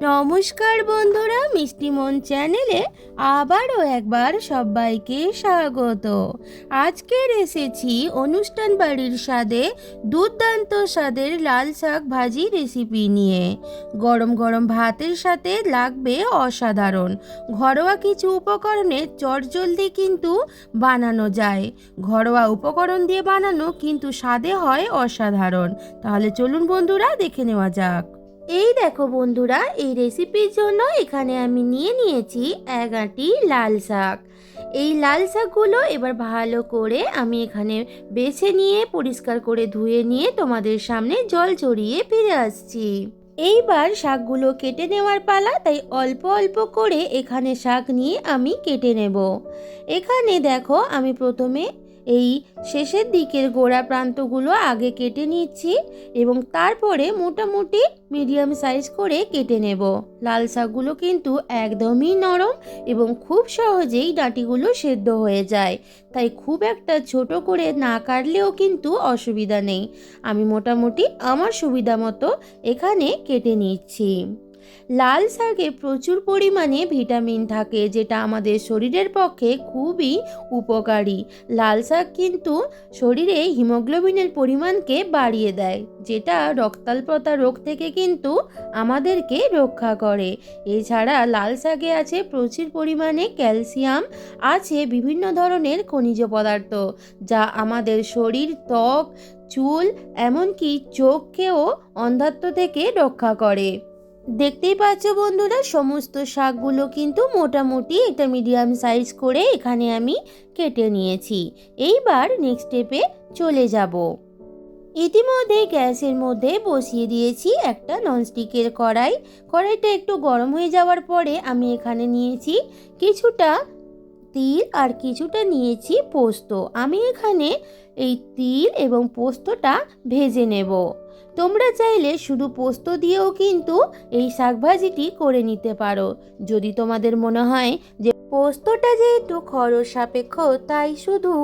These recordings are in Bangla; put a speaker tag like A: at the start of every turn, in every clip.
A: নমস্কার বন্ধুরা মিষ্টিমন চ্যানেলে আবারও একবার সবাইকে স্বাগত। আজকের এসেছি অনুষ্ঠান বাড়ির স্বাদে, দুর্দান্ত স্বাদের লাল শাক ভাজি রেসিপি নিয়ে। গরম গরম ভাতের সাথে লাগবে অসাধারণ। ঘরোয়া কিছু উপকরণে চটজলদি কিন্তু বানানো যায়। ঘরোয়া উপকরণ দিয়ে বানানো কিন্তু স্বাদে হয় অসাধারণ। তাহলে চলুন বন্ধুরা দেখে নেওয়া যাক। এই দেখো বন্ধুরা, এই রেসিপির জন্য এখানে আমি নিয়ে নিয়েছি এক আঁটি লাল শাক। এই লাল শাকগুলো এবার ভালো করে আমি এখানে বেছে নিয়ে, পরিষ্কার করে ধুয়ে নিয়ে তোমাদের সামনে জল চড়িয়ে ফিরে আসছি। এইবার শাকগুলো কেটে নেওয়ার পালা, তাই অল্প অল্প করে এখানে শাক নিয়ে আমি কেটে নেব। এখানে দেখো, আমি প্রথমে এই শেষের দিকের গোড়া প্রান্তগুলো আগে কেটে নিচ্ছি এবং তারপরে মোটামুটি মিডিয়াম সাইজ করে কেটে নেব। লাল শাকগুলো কিন্তু একদমই নরম এবং খুব সহজেই ডাঁটিগুলো সেদ্ধ হয়ে যায়। তাই খুব একটা ছোট করে না কাটলেও কিন্তু অসুবিধা নেই। আমি মোটামুটি আমার সুবিধা মতো এখানে কেটে নিচ্ছি। লাল শাকে প্রচুর পরিমাণে ভিটামিন থাকে, যেটা আমাদের শরীরের পক্ষে খুবই উপকারী। লাল শাক কিন্তু শরীরে হিমোগ্লোবিনের পরিমাণকে বাড়িয়ে দেয়, যেটা রক্তাল্পতা রোগ থেকে কিন্তু আমাদেরকে রক্ষা করে। এছাড়া লাল শাকে আছে প্রচুর পরিমাণে ক্যালসিয়াম, আছে বিভিন্ন ধরনের খনিজ পদার্থ, যা আমাদের শরীর, ত্বক, চুল, এমনকি চোখকেও অন্ধাত্ব থেকে রক্ষা করে। দেখতেই পাচ্ছ বন্ধুরা, সমস্ত শাকগুলো কিন্তু মোটামুটি একটা মিডিয়াম সাইজ করে এখানে আমি কেটে নিয়েছি। এইবার নেক্সট স্টেপে চলে যাব। ইতিমধ্যে গ্যাসের মধ্যে বসিয়ে দিয়েছি একটা ননস্টিকের কড়াই। কড়াইটা একটু গরম হয়ে যাওয়ার পরে আমি এখানে নিয়েছি কিছুটা তিল আর কিছুটা নিয়েছি পোস্ত। আমি এখানে এই তিল এবং পোস্তটা ভেজে নেব। তোমরা চাইলে শুধু পোস্ত দিয়েও কিন্তু এই শাকভাজিটি করে নিতে পারো। যদি তোমাদের মনে হয় যে পোস্তটা যেহেতু খরচ সাপেক্ষ, তাই শুধু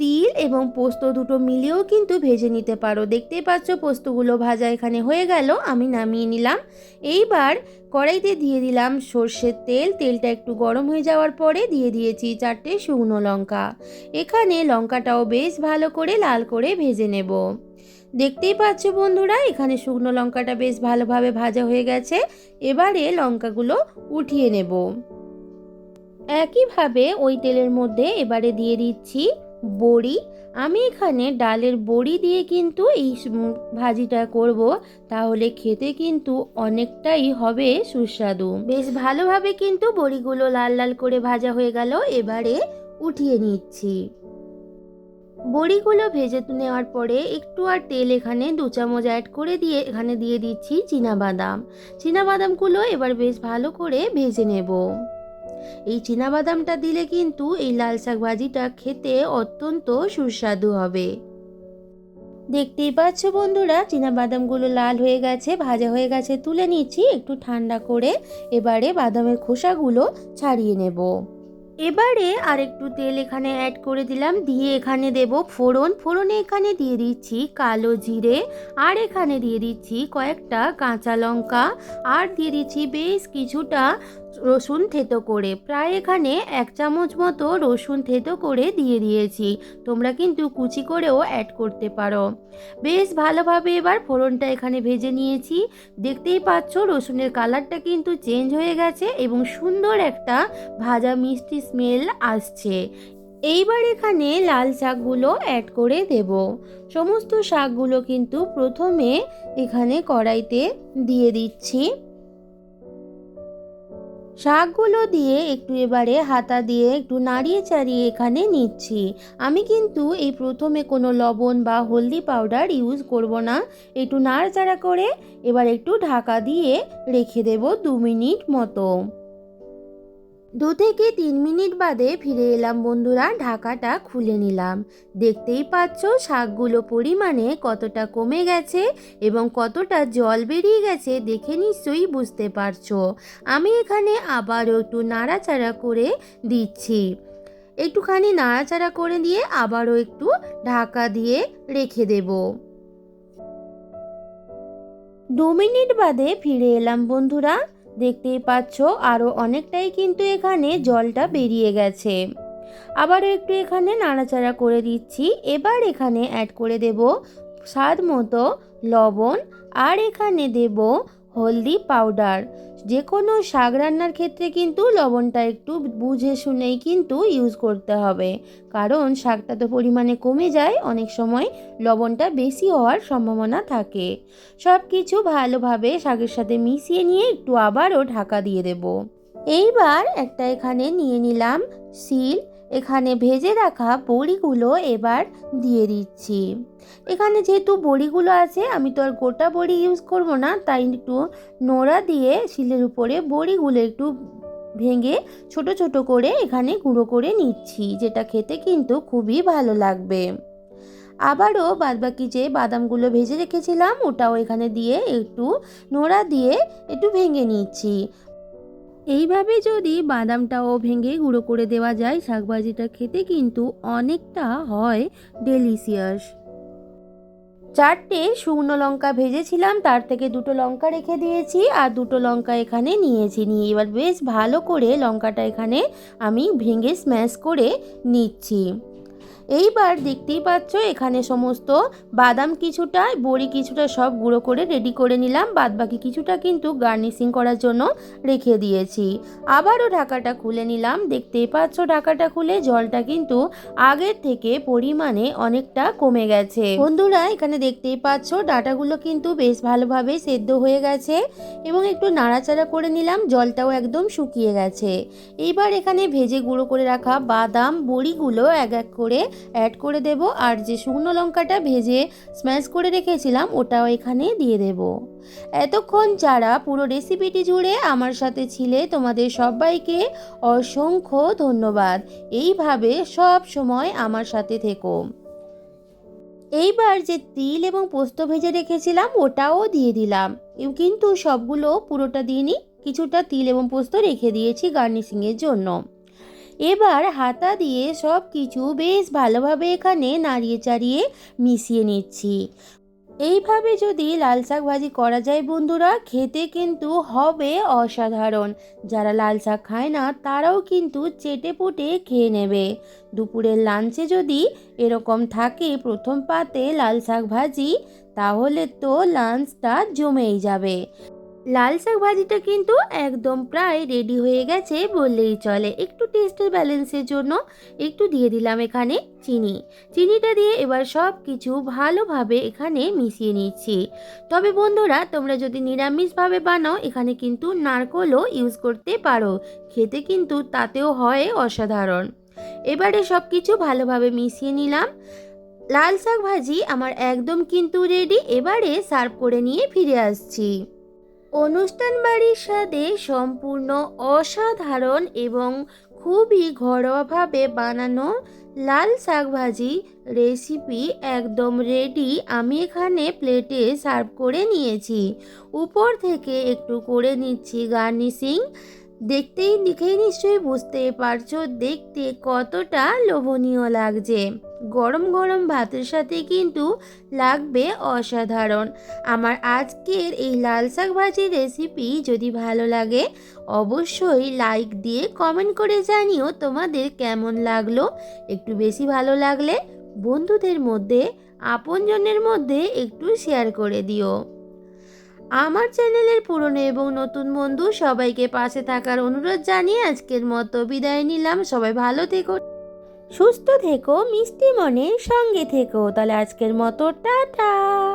A: তিল এবং পোস্ত দুটো মিলিয়েও কিন্তু ভেজে নিতে পারো। দেখতেই পাচ্ছ পোস্তগুলো ভাজা এখানে হয়ে গেল, আমি নামিয়ে নিলাম। এইবার কড়াইতে দিয়ে দিলাম সর্ষের তেল, তেলটা একটু গরম হয়ে যাওয়ার পরে দিয়ে দিয়েছি চারটে শুকনো লঙ্কা। এখানে লঙ্কাটাও বেশ ভালো করে লাল করে ভেজে নেব। দেখতেই পাচ্ছ বন্ধুরা, এখানে শুকনো লঙ্কাটা বেশ ভালোভাবে ভাজা হয়ে গেছে। এবারে লঙ্কাগুলো উঠিয়ে নেব। একইভাবে ওই তেলের মধ্যে এবারে দিয়ে দিচ্ছি বড়ি। আমি এখানে ডালের বড়ি দিয়ে কিন্তু এই ভাজিটা করব, তাহলে খেতে কিন্তু অনেকটাই হবে সুস্বাদু। বেশ ভালোভাবে কিন্তু বড়িগুলো লাল লাল করে ভাজা হয়ে গেল, এবারে উঠিয়ে নিচ্ছি। বড়িগুলো ভেজে নেওয়ার পরে একটু আর তেল এখানে দু চামচ অ্যাড করে দিয়ে এখানে দিয়ে দিচ্ছি বাদাম বাদামগুলো এবার বেশ ভালো করে ভেজে নেব। এই বাদামটা দিলে কিন্তু এই লাল শাক ভাজিটা খেতে অত্যন্ত সুস্বাদু হবে। দেখতেই পাচ্ছ বন্ধুরা বাদামগুলো লাল হয়ে গেছে, ভাজা হয়ে গেছে, তুলে নিচ্ছি, একটু ঠান্ডা করে এবারে বাদামের খোসাগুলো ছাড়িয়ে নেব। এবারে আর একটু তেল এখানে অ্যাড করে দিলাম, দিয়ে এখানে দেব ফোড়ন। ফোড়নে এখানে দিয়ে দিচ্ছি কালো জিরে, আর এখানে দিয়ে দিচ্ছি কয়েকটা কাঁচা লঙ্কা, আর দিয়ে দিচ্ছি বেশ কিছুটা রসুন থেতো করে। প্রায় এখানে এক চামচ মতো রসুন থেতো করে দিয়ে দিয়েছি। তোমরা কিন্তু কুচি করেও অ্যাড করতে পারো। বেশ ভালোভাবে এবার ফোড়নটা এখানে ভেজে নিয়েছি। দেখতেই পাচ্ছ রসুনের কালারটা কিন্তু চেঞ্জ হয়ে গেছে এবং সুন্দর একটা ভাজা মিষ্টি স্মেল আসছে। এইবার এখানে লাল শাকগুলো অ্যাড করে দেব। সমস্ত শাকগুলো কিন্তু প্রথমে এখানে কড়াইতে দিয়ে দিচ্ছি। শাকগুলো দিয়ে একটু এবারে হাতা দিয়ে একটু নাড়িয়ে চাড়িয়ে এখানে নিচ্ছি। আমি কিন্তু এই প্রথমে কোনো লবণ বা হলদি পাউডার ইউজ করব না। একটু নাড়াচাড়া করে এবার একটু ঢাকা দিয়ে রেখে দেব দু মিনিট মতো। দু থেকে তিন মিনিট বাদে ফিরে এলাম বন্ধুরা, ঢাকাটা খুলে নিলাম। দেখতেই পাচ্ছ শাকগুলো পরিমাণে কতটা কমে গেছে এবং কতটা জল বেরিয়ে গেছে দেখে নিশ্চয়ই বুঝতে পারছ। আমি এখানে আবারও একটু নাড়াচাড়া করে দিচ্ছি। একটুখানি নাড়াচাড়া করে দিয়ে আবারও একটু ঢাকা দিয়ে রেখে দেবো। দু মিনিট বাদে ফিরে এলাম বন্ধুরা দেখতেই পাচ্ছ আরও অনেকটাই কিন্তু এখানে জলটা বেরিয়ে গেছে। আবারও একটু এখানে নাড়াচাড়া করে দিচ্ছি। এবার এখানে অ্যাড করে দেব স্বাদ মতো লবণ আর এখানে দেব হলদি পাউডার যে কোনো শাক রান্নার ক্ষেত্রে কিন্তু লবণটা একটু বুঝে শুনেই কিন্তু ইউজ করতে হবে। কারণ শাকটা তো পরিমাণে কমে যায়, অনেক সময় লবণটা বেশি হওয়ার সম্ভাবনা থাকে। সব কিছু ভালোভাবে শাকের সাথে মিশিয়ে নিয়ে একটু আবারও ঢাকা দিয়ে দেব। এইবার একটা এখানে নিয়ে নিলাম, সিল। এখানে ভেজে রাখা বড়িগুলো এবার দিয়ে দিচ্ছি। এখানে যেহেতু বড়িগুলো আছে, আমি তো আর গোটা বড়ি ইউজ করব না, তাই একটু নোড়া দিয়ে শিলের উপরে বড়িগুলো একটু ভেঙে ছোট ছোট করে এখানে গুঁড়ো করে নিচ্ছি, যেটা খেতে কিন্তু খুবই ভালো লাগবে। আবারও বাদবাকি যে বাদামগুলো ভেজে রেখেছিলাম, ওটাও এখানে দিয়ে একটু নোড়া দিয়ে একটু ভেঙে নিচ্ছি। এইভাবে যদি বাদামটাও ভেঙে গুঁড়ো করে দেওয়া যায়, শাকভাজিটা খেতে কিন্তু অনেকটা হয় ডেলিসিয়াস চারটে শুকনো লঙ্কা ভেজেছিলাম, তার থেকে দুটো লঙ্কা রেখে দিয়েছি আর দুটো লঙ্কা এখানে নিয়েছি। নিয়ে এবার বেশ ভালো করে লঙ্কাটা এখানে আমি ভেঙে স্ম্যাশ করে নিচ্ছি। এইবার দেখতেই পাচ্ছ, এখানে সমস্ত বাদাম কিছুটা, বড়ি কিছুটা সব গুঁড়ো করে রেডি করে নিলাম। বাদ বাকি কিছুটা কিন্তু গার্নিশিং করার জন্য রেখে দিয়েছি। আবারও ঢাকাটা খুলে নিলাম। দেখতেই পাচ্ছ ঢাকাটা খুলে জলটা কিন্তু আগের থেকে পরিমাণে অনেকটা কমে গেছে। বন্ধুরা, এখানে দেখতেই পাচ্ছ ডাটাগুলো কিন্তু বেশ ভালোভাবে সেদ্ধ হয়ে গেছে এবং একটু নাড়াচাড়া করে নিলাম, জলটাও একদম শুকিয়ে গেছে। এইবার এখানে ভেজে গুঁড়ো করে রাখা বাদাম, বড়িগুলো এক এক করে অ্যাড করে দেব আর যে শুকনো লঙ্কাটা ভেজে স্ম্যাশ করে রেখেছিলাম, ওটাও এখানে দিয়ে দেব। এতক্ষণ যারা পুরো রেসিপিটি জুড়ে আমার সাথে ছিলে, তোমাদের সবাইকে অসংখ্য ধন্যবাদ। এইভাবে সব সময় আমার সাথে থেকো। এইবার যে তিল এবং পোস্ত ভেজে রেখেছিলাম, ওটাও দিয়ে দিলাম। কিন্তু সবগুলো পুরোটা দিইনি, কিছুটা তিল এবং পোস্ত রেখে দিয়েছি গার্নিশিংয়ের জন্য। এবার হাতা দিয়ে সব কিছু বেশ ভালোভাবে এখানে নাড়িয়ে চাড়িয়ে মিশিয়ে নিচ্ছি। এইভাবে যদি লাল শাক ভাজি করা যায় বন্ধুরা, খেতে কিন্তু হবে অসাধারণ। যারা লাল শাক খায় না, তারাও কিন্তু চেটে পুটে খেয়ে নেবে। দুপুরের লাঞ্চে যদি এরকম থাকে প্রথম পাতে লাল শাক ভাজি, তাহলে তো লাঞ্চটা জমেই যাবে। লাল শাক ভাজিটা কিন্তু একদম প্রায় রেডি হয়ে গেছে বললেই চলে। একটু টেস্টের ব্যালেন্সের জন্য একটু দিয়ে দিলাম এখানে চিনি। চিনিটা দিয়ে এবার সব কিছু ভালোভাবে এখানে মিশিয়ে নিচ্ছি। তবে বন্ধুরা, তোমরা যদি নিরামিষভাবে বানাও, এখানে কিন্তু নারকলও ইউজ করতে পারো। খেতে কিন্তু তাতেও হয় অসাধারণ। এবারে সব কিছু ভালোভাবে মিশিয়ে নিলাম। লাল শাক ভাজি আমার একদম কিন্তু রেডি এবারে সার্ভ করে নিয়ে ফিরে আসছি। অনুষ্ঠান বাড়ির স্বাদে সম্পূর্ণ অসাধারণ এবং খুবই ঘরোয়াভাবে বানানো লাল শাকভাজি রেসিপি একদম রেডি আমি এখানে প্লেটে সার্ভ করে নিয়েছি। উপর থেকে একটু করে নিচ্ছি গার্নিশিং দেখতেই, দেখেই নিশ্চয়ই বুঝতে পারছ, দেখতে কতটা লোভনীয় লাগছে। গরম গরম ভাতের সাথে কিন্তু লাগবে অসাধারণ। আমার আজকের এই লাল শাক ভাজির রেসিপি যদি ভালো লাগে, অবশ্যই লাইক দিয়ে কমেন্ট করে জানিও তোমাদের কেমন লাগল। একটু বেশি ভালো লাগলে বন্ধুদের মধ্যে, আপনজনের মধ্যে একটু শেয়ার করে দিও। আমার চ্যানেলের পুরনো এবং নতুন বন্ধু সবাইকে পাশে থাকার অনুরোধ জানিয়ে আজকের মতো বিদায় নিলাম। সবাই ভালো থেকো, সুস্থ থেকো, মিষ্টি মনে সঙ্গে থেকো। তাহলে আজকের মতো টাটা।